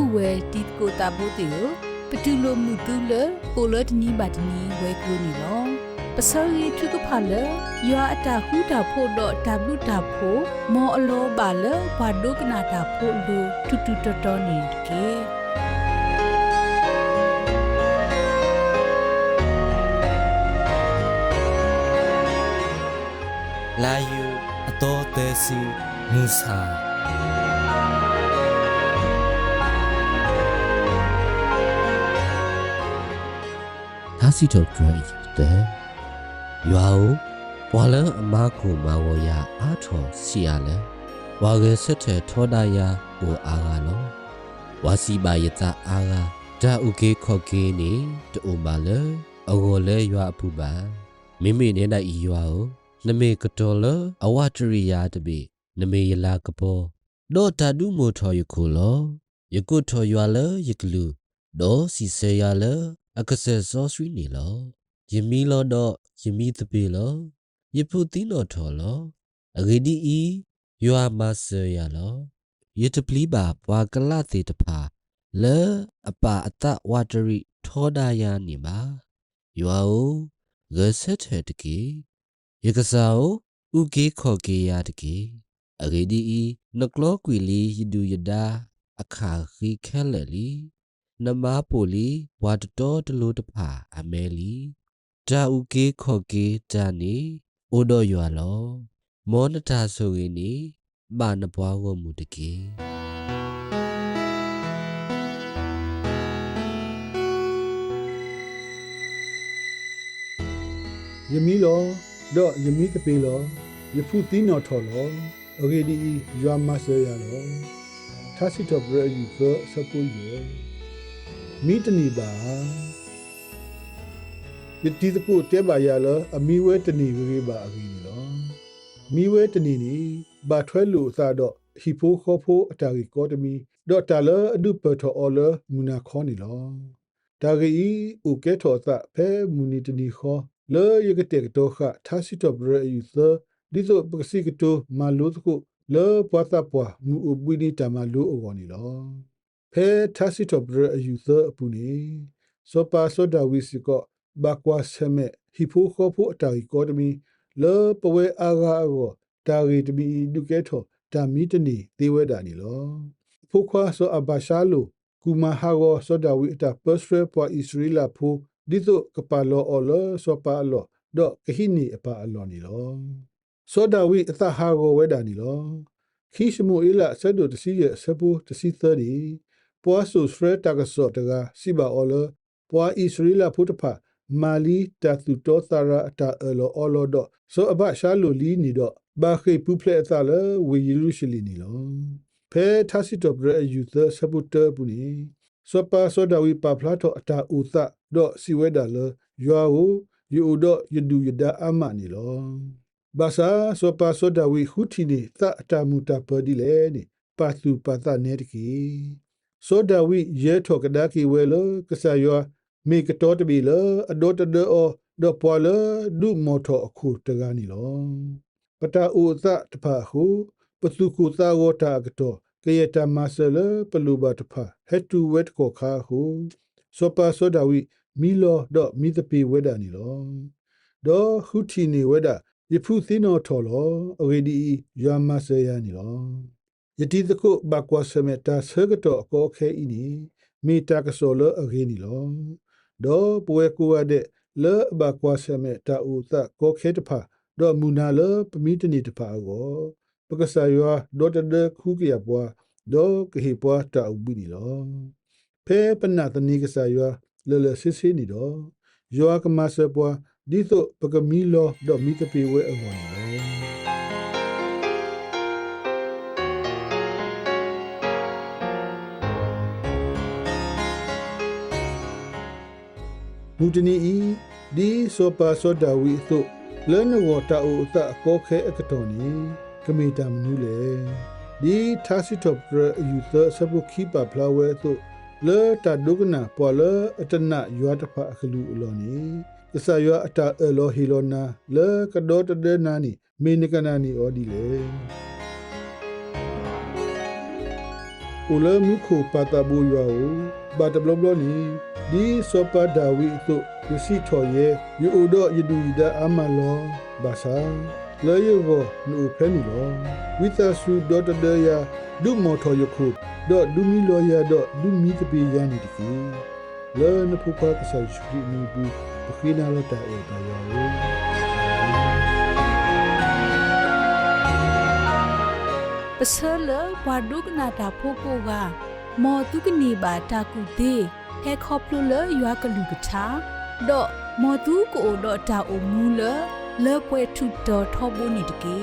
ဥဝဲတီကိုတာဘိုတေယပတူလိုမှုတူလပိုလတ်နီဘတ်နီဝဲကလိုနီလောပစောရီထုကဖာလယောအတာဟူတာဖို့တော့တဘလူတာဖို့မောအလောပါလဘာဒုကနာတာဖို့လူတူတူတော်တော်နေတကေလာယူအတော်သေးစီမူဆာ စီတော့ဒရိုက်တဲ့ရွာကိုဘွာလန်အမကူမဝရအားထော်စီရလဲဝါကဆက်တဲ့ထောဒယာဟိုအားကလောဝါစီပါယတအားကဒါဥကေခော့ကေနေတူမလဲအကိုလဲရွာအပူပါမိမိနေနိုင်ဤရွာကိုနမေကတော်လအဝတရိယာတပိနမေယလာကပေါ်ဒေါ်တာဒုမိုထော်ယခုလောယကုထော်ရွာလဲယကလူဒေါ်စီဆေရလဲ အကဆယ်စောဆွီနေလောယမီလောတော့ယမီတပေလောယဖုတိနောထော်လောအဂေဒီဤယွာမဆေရလောယတပလီပါပွာကလတေတဖာလဲအပအတဝတရိထောဒာယာနေပါယွာကိုဂဆက်တဲ့တကေယကစားကိုဥကေခော်ကေယာတကေအဂေဒီဤနကလောကွီလီယဒူယဒါအခါခိခဲလေလီ နမပိုလီဘွာတတော်တလို့တဖာအမဲလီဒါဥကေခော့ကေဒါနီအိုတော့ရွာလောမောနတာဆိုရင်နီပါနဘွားဝမှုတကေယမီလောတော့ယမီကပင်လောယဖူတီနော်ထော်လောအဂေဒီရွာမဆွေရလောသတ်စစ်တော့ဘရယူဖဆပူယော မိတနီပါယတိတပုတဲပါရလောအမီဝဲတနီဝေးပါအကြီးလောမိဝဲတနီနီဘာထွဲလို့သာတော့ဟီဖိုခေါဖိုအတာရီကောတမီဒေါ်တာလအဒုပထောအော်လမူနာခေါနီလောတာဂီဥကေထောသဖဲမူနီတနီခေါလေယကတဲ့တော့ခသာစီတော့ဘရယူသဒီဆိုပကစီကတိုမာလို့ခုလေပွားတာပွားမူအပွီနီတမလို့အော်နီလော ဖဲသာစီတော့ဘရယူသအပူနီစောပါစောဒဝီစီကောဘကွာဆမေဟီဖိုခေါဖိုအတာရီကောတမီလေပဝဲအာဂါအောတာရီတမီဒုကေထောတာမီတနီသေဝဲတာနီလောဖိုခွာဆိုအဘာရှာလိုကူမာဟာဂောစောဒဝီအတာပတ်စရပွားဣစရီလာဖိုဒီတိုကပါလောအော်လောစောပါလောဒေါကဟိနီအပါအလောနီလောစောဒဝီအသဟာဂောဝဲတာနီလောခိရှမူအီလာဆဒုတစီရဲ့ဆပူတစီသရီ ပွားဆူစရတကဆောတကစီဘာအော်လောပွားဣစရီလာဖုတဖာမာလီတသူတောသရာအတာအလောအော်လောဒေါဆိုအဘရှာလိုလီနီဒေါဘာခေပူဖလက်အသလဝေယေရုရှလီနီလောဖဲသစီတော့ဘရယူသဆပူတပူနီစောပါစောဒဝီပါဖလာတော့အတာဥသဒေါစီဝဲဒါလယွာဟုယူဒေါယဒူယဒါအမနီလောဘာသာစောပါစောဒဝီဟူတီနီသအတာမူတာပဒီလေနီပါသူပါသနေတကီ စောဒဝီရဲထောကဒါကီဝဲလကဆာယောမေကတော်တဘီလအဒေါတဒေအောဒေါပွာလဒုမောထောအခုတကားနီလောပတာဥသတဖာဟုပစုကုသာဝတာကတော့ကယတမဆလပလူဘတ်ဖာဟက်တူဝက်ကိုခါဟုစောပါစောဒဝီမီလောဒေါမီတပီဝဲဒာနီလောဒေါဟူတီနီဝဲဒာယဖုသီနောထော်လောအဝေဒီယမဆယာနီလော ယတိတခုဘကွာဆမေတာဆဂတောအကောခဲဤနီမီတာကဆောလအဂေနီလောဒေါပွဲကူဝတဲ့လေဘကွာဆမေတာဥသကောခဲတဖာဒေါမူနာလပမီတနီတဖာကိုပကဆာယောဒေါတဒခုကရပွားဒေါကဟိပွားတာဥဘီနီလောဖဲပနတနီကဆာယောလေလေစစ်စစ်နီတော့ယောကမဆပွားဒီသို့ပကမီလောဒေါမီတပေဝဲအဝေါ်နီလော မူတနီဤဒီဆိုပါဆိုဒဝီသို့လဲနဝတာအိုအတအကောခဲအကတော်နီကမေတာမနူးလေဒီသာစီတော့ရယူသဆဘုခိပါဖလာဝဲသို့လေတာဒုကနာပေါ်လေအတနယွာတဖအခလူအလောနီကဆာယွာအတာအလောဟီလောနာလေကဒေါတဒေနာနီမေနကနာနီအော်ဒီလေအိုလမီခိုပါတာဘူယောဘာတဘလဘလနီ ဒီစောပါဒါဝီတုယစီချောယေယူအိုဒယဒူဒါအမလောဘာသာလေယောကိုနူဖဲနီလောဝိသဆူဒေါ်တဒယာဒုမောထောယခုဒေါ်ဒူမီလောယာဒေါ်ဒူမီတပီယာနီတကီလေနဖူပါကဆာရှုနီဘူးပခိနာလတာအေတာယောပစလဘွာဒုကနာတာဖိုကိုကမော်တုကနေပါတာကူသေး ဟဲခေါပလူလရွာကလူကချာတော့မော်တုကိုတော့တာအုံမူလလေပွဲထုတော်ထောဘူးနေတကေ